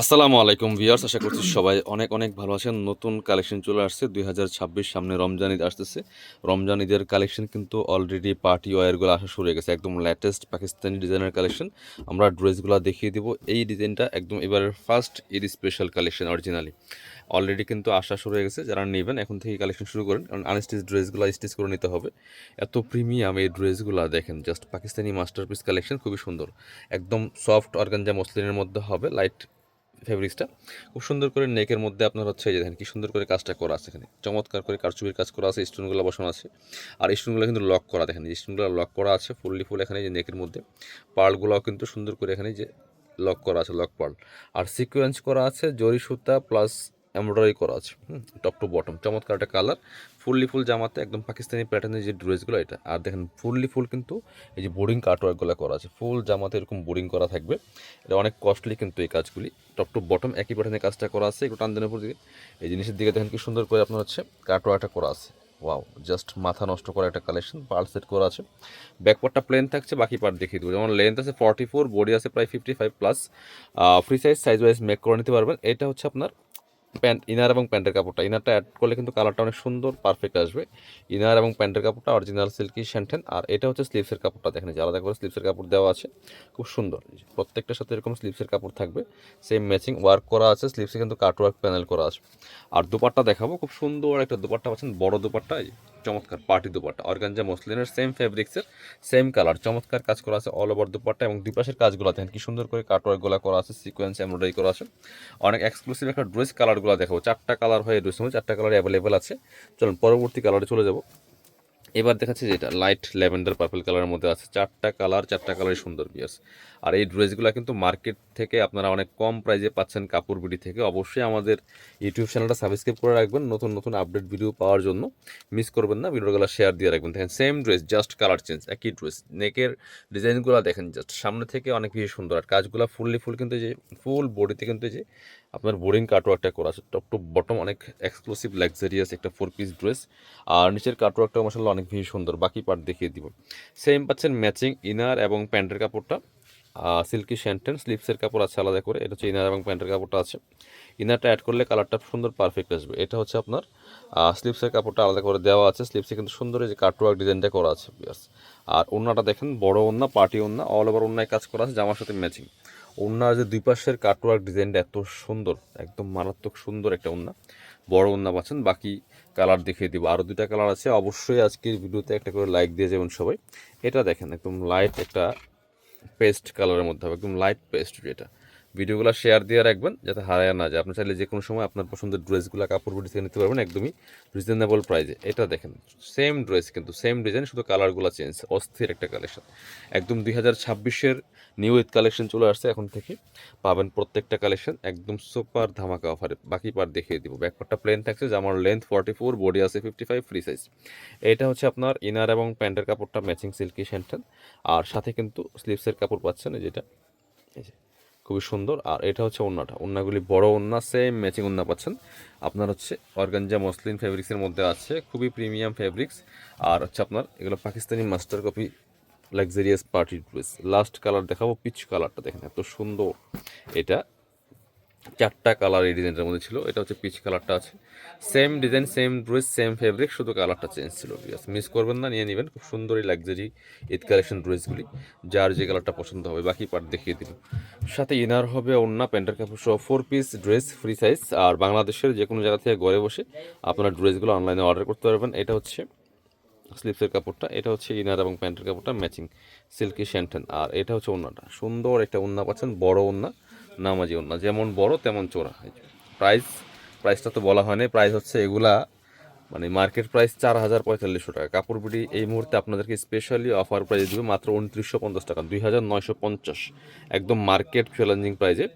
আসসালামু আলাইকুম ভিউয়ার্স, আশা করছি সবাই অনেক অনেক ভালো আছেন। নতুন কালেকশন চলে আসছে, দুই হাজার ছাব্বিশ সামনে রমজান ঈদ আসতেছে। রমজান ঈদের কালেকশন কিন্তু অলরেডি পার্টি ওয়ারগুলো আসা শুরু হয়ে গেছে, একদম লেটেস্ট পাকিস্তানি ডিজাইনের কালেকশন। আমরা ড্রেসগুলো দেখিয়ে দিব, এই ডিজাইনটা একদম এবারের first Eid special collection originally already কিন্তু আসা শুরু হয়ে গেছে, যারা নেবেন এখন থেকে কালেকশন শুরু করেন, কারণ আনস্টিচ ড্রেসগুলো স্টিচ করে নিতে হবে। এত প্রিমিয়াম এই ড্রেসগুলো দেখেন জাস্ট পাকিস্তানি মাস্টারপিস কালেকশন খুবই সুন্দর। একদম সফট অর্গানজা মসলিনের মধ্যে হবে লাইট ফেব্রিক্সটা খুব সুন্দর করে নেকের মধ্যে আপনার হচ্ছে যে দেখেন কি সুন্দর করে কাজটা করা আছে এখানে। চমৎকার করে কারচুপির কাজ করা আছে স্টোনগুলো বসানো আছে। আর স্টোনগুলো কিন্তু লক করা, দেখেন স্টোনগুলো লক করা আছে ফুললি ফুল এখানে যে নেকের মধ্যে। পার্লগুলোও কিন্তু সুন্দর করে এখানে যে লক করা আছে লক পার্ল আর সিকোয়েন্স করা আছে জরি সুতা প্লাস এমব্রয়ডারি করা আছে টপ টু বটম চমৎকার একটা কালার ফুললি ফুল জামাতে একদম পাকিস্তানি প্যাটার্নের যে ড্রেসগুলো এটা। আর দেখেন, ফুললি ফুল কিন্তু এই যে বোরিং কাটওয়ার্কগুলো করা আছে। ফুল জামাতে এরকম বোরিং করা থাকবে। এটা অনেক কস্টলি কিন্তু এই কাজগুলি। টপ টু বটম একই প্যাটার্নের কাজটা করা আছে। একটু টানদেনের উপর দিকে এই জিনিসের দিকে দেখেন কি সুন্দর করে আপনার হচ্ছে কাটওয়ার্কটা করা আছে। ওয়াও জাস্ট মাথা নষ্ট করা একটা কালেকশন পার্ল সেট করা আছে। ব্যাকপার্টটা প্লেন থাকছে, বাকি পার্ট দেখিয়ে দেবো। যেমন লেন্থ আছে ফর্টি ফোর বডি আছে প্রায় fifty five plus free size size wise make করে নিতে পারবেন। এটা হচ্ছে আপনার প্যান্ট, ইনার এবং প্যান্টের কাপড়টা। ইনারটা অ্যাড করলে কিন্তু কালারটা অনেক সুন্দর পারফেক্ট আসবে। ইনার এবং প্যান্টের কাপড়টা অরিজিনাল সিল্কি শ্যান্টেন আর এটা হচ্ছে স্লিভসের কাপড়টা, দেখেন যে আলাদা করে স্লিভসের কাপড় দেওয়া আছে। খুব সুন্দর। প্রত্যেকটার সাথে এরকম স্লিভসের কাপড় থাকবে। সেম ম্যাচিং ওয়ার্ক করা আছে স্লিভসে কিন্তু কাট ওয়ার্ক প্যানেল করা আছে। আর দুপাট্টা দেখাবো, খুব সুন্দর একটা দুপাট্টা পাচ্ছেন, বড় দুপাট্টা চমৎকার পার্টি দুপাট্টা। অর্গানজা মসলিনের সেম ফেব্রিক্সের সেম কালার চমৎকার কাজ করা আছে অল ওভার দুপাট্টা এবং দুই পাশের কাজগুলো, দেখেন কি সুন্দর করে কাটওয়ার্কগুলো করা আছে সিকোয়েন্স এমব্রয়ডারি করা আছে। অনেক এক্সক্লুসিভ একটা ড্রেস কালারগুলো দেখাবো। চারটা কালার হয়ে ড্রেস চারটা কালার অ্যাভেলেবেল আছে। চলুন পরবর্তী কালারে চলে যাব। এবার দেখাচ্ছে যেটা লাইট ল্যাভেন্ডার পার্পল কালারের মধ্যে আছে। চারটা কালার, চারটা কালারই সুন্দর বিয়াস আর এই ড্রেসগুলো কিন্তু মার্কেট থেকে আপনারা অনেক কম প্রাইজে পাচ্ছেন কাপড় বিডি থেকে। অবশ্যই আমাদের ইউটিউব চ্যানেলটা সাবস্ক্রাইব করে রাখবেন নতুন নতুন আপডেট ভিডিও পাওয়ার জন্য। মিস করবেন না ভিডিওগুলো শেয়ার দিয়ে রাখবেন। দেখেন same dress just colour change একই ড্রেস নেকের ডিজাইনগুলো দেখেন জাস্ট সামনে থেকে অনেক বেশি সুন্দর। আর কাজগুলো ফুললি ফুল কিন্তু যে ফুল বডিতে কিন্তু যে আপনার বোরিং কাটওয়ার্কটা করা আছে টপ টু বটম অনেক এক্সক্লুসিভ লাক্সারিয়াস একটা ফোর পিস ড্রেস আর নিচের কাটওয়ার্কটা মশাল্লা অনেক বেশি সুন্দর, বাকি পার্ট দেখিয়ে দিব। সেম পাচ্ছেন ম্যাচিং ইনার এবং প্যান্টের কাপড়টা সিল্কি শ্যান্টেন স্লিপসের কাপড় আছে আলাদা করে, এটা হচ্ছে ইনার এবং প্যান্টের কাপড়টা আছে। ইনারটা অ্যাড করলে কালারটা সুন্দর পারফেক্ট আসবে, এটা হচ্ছে আপনার স্লিপসের কাপড়টা আলাদা করে দেওয়া আছে স্লিপসে কিন্তু সুন্দর এই যে কাটওয়ার্ক ডিজাইনটা করা আছে আর ওড়নাটা দেখেন, বড় ওড়না পার্টি ওড়না অল ওভার ওড়নায় কাজ করা আছে, জামার সাথে ম্যাচিং ওড়নার যে দুই পাশের কাটওয়ার্ক ডিজাইনটা এত সুন্দর, একদম মারাত্মক সুন্দর একটা ওনা বড় ওনা পাচ্ছেন, বাকি কালার দেখিয়ে দিব। আরও দুটা কালার আছে, অবশ্যই আজকের ভিডিওতে একটা করে লাইক দিয়ে যাবেন সবাই। এটা দেখেন, একদম লাইট একটা পেস্ট কালারের মধ্যে হবে, একদম লাইট পেস্ট যেটা। ভিডিওগুলো শেয়ার দিয়ে রাখবেন যাতে হারায় না যায়। আপনি চাইলে যে কোনো সময় আপনার পছন্দের ড্রেসগুলো কাপড় বুটি থেকে নিতে পারবেন একদমই রিজনেবল প্রাইসে এটা দেখেন সেম ড্রেস কিন্তু সেম ডিজাইন শুধু কালারগুলো চেঞ্জ অস্থির একটা কালেকশন একদম দুই হাজার ছাব্বিশের নিউ ঈদ কালেকশন চলে আসছে এখন থেকে। পাবেন প্রত্যেকটা কালেকশন একদম সুপার ধামাকা অফারে বাকি পার দেখিয়ে দিব। ব্যাকপার্টটা প্লেন থাকছে, জামার লেন্থ ফর্টি ফোর বডি আছে ফিফটি ফাইভ ফ্রি সাইজ এটা হচ্ছে আপনার ইনার এবং প্যান্টের কাপড়টা ম্যাচিং সিল্কি শ্যান্টেন আর সাথে কিন্তু স্লিভসের কাপড় পাচ্ছেন যেটা, এই যে। খুবই সুন্দর। আর এটা হচ্ছে ওন্নাটা। ওন্নাগুলি বড় ওন্না সেম ম্যাচিং ওন্না পাচ্ছেন। আপনার হচ্ছে অর্গানজা মসলিন ফেব্রিক্সের মধ্যে আছে, খুবই প্রিমিয়াম ফেব্রিক্স আর হচ্ছে আপনার এগুলো Pakistani master copy luxurious party dress last colour দেখাবো, পিচ কালারটা দেখেন, এত সুন্দর। এটা চারটা কালার এই ডিজাইনটার মধ্যে ছিল। এটা হচ্ছে পিচ কালারটা আছে। Same design same dress same fabric শুধু কালারটা চেঞ্জ ছিল মিস করবেন না, নিয়ে নেবেন। খুব সুন্দর এই লাক্সারি ঈদ কালেকশন ড্রেসগুলি যার যে কালারটা পছন্দ হবে, বাকি পার্ট দেখিয়ে দিন সাথে ইনার হবে অন্য প্যান্টের কাপড় সহ four piece dress free size আর বাংলাদেশের যে কোনো জায়গা থেকে ঘরে বসে আপনার ড্রেসগুলো অনলাইনে অর্ডার করতে পারবেন। এটা হচ্ছে স্লিপসের কাপড়টা। এটা হচ্ছে ইনার এবং প্যান্টের কাপড়টা ম্যাচিং সিল্কি শ্যান্টেন আর এটা হচ্ছে ওন্নাটা সুন্দর একটা ওন্না পাচ্ছেন, বড় ওন্না নামাজি ওন্না যেমন বড়, তেমন চোরা প্রাইস প্রাইসটা তো বলা হয়নি। প্রাইস হচ্ছে এগুলা মানে মার্কেট প্রাইস চার হাজার পঁয়তাল্লিশশো টাকা। কাপড় বিডি এই মুহূর্তে আপনাদেরকে স্পেশালি অফার প্রাইস দেবে মাত্র উনত্রিশশো পঞ্চাশ টাকা, দুই হাজার নয়শো পঞ্চাশ। একদম মার্কেট চ্যালেঞ্জিং প্রাইজে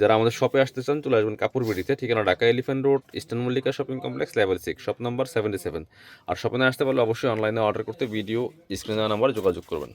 যারা আমাদের শপে আসতে চান, চলে আসবেন কাপড় বিডিতে ঠিকানা Dhaka Elephant Road Eastern Mallika shopping complex level six shop number seventy seven আর শপে আসতে পারলে অবশ্যই অনলাইনে অর্ডার করতে ভিডিও স্ক্রিনে নাম্বার যোগাযোগ করবেন।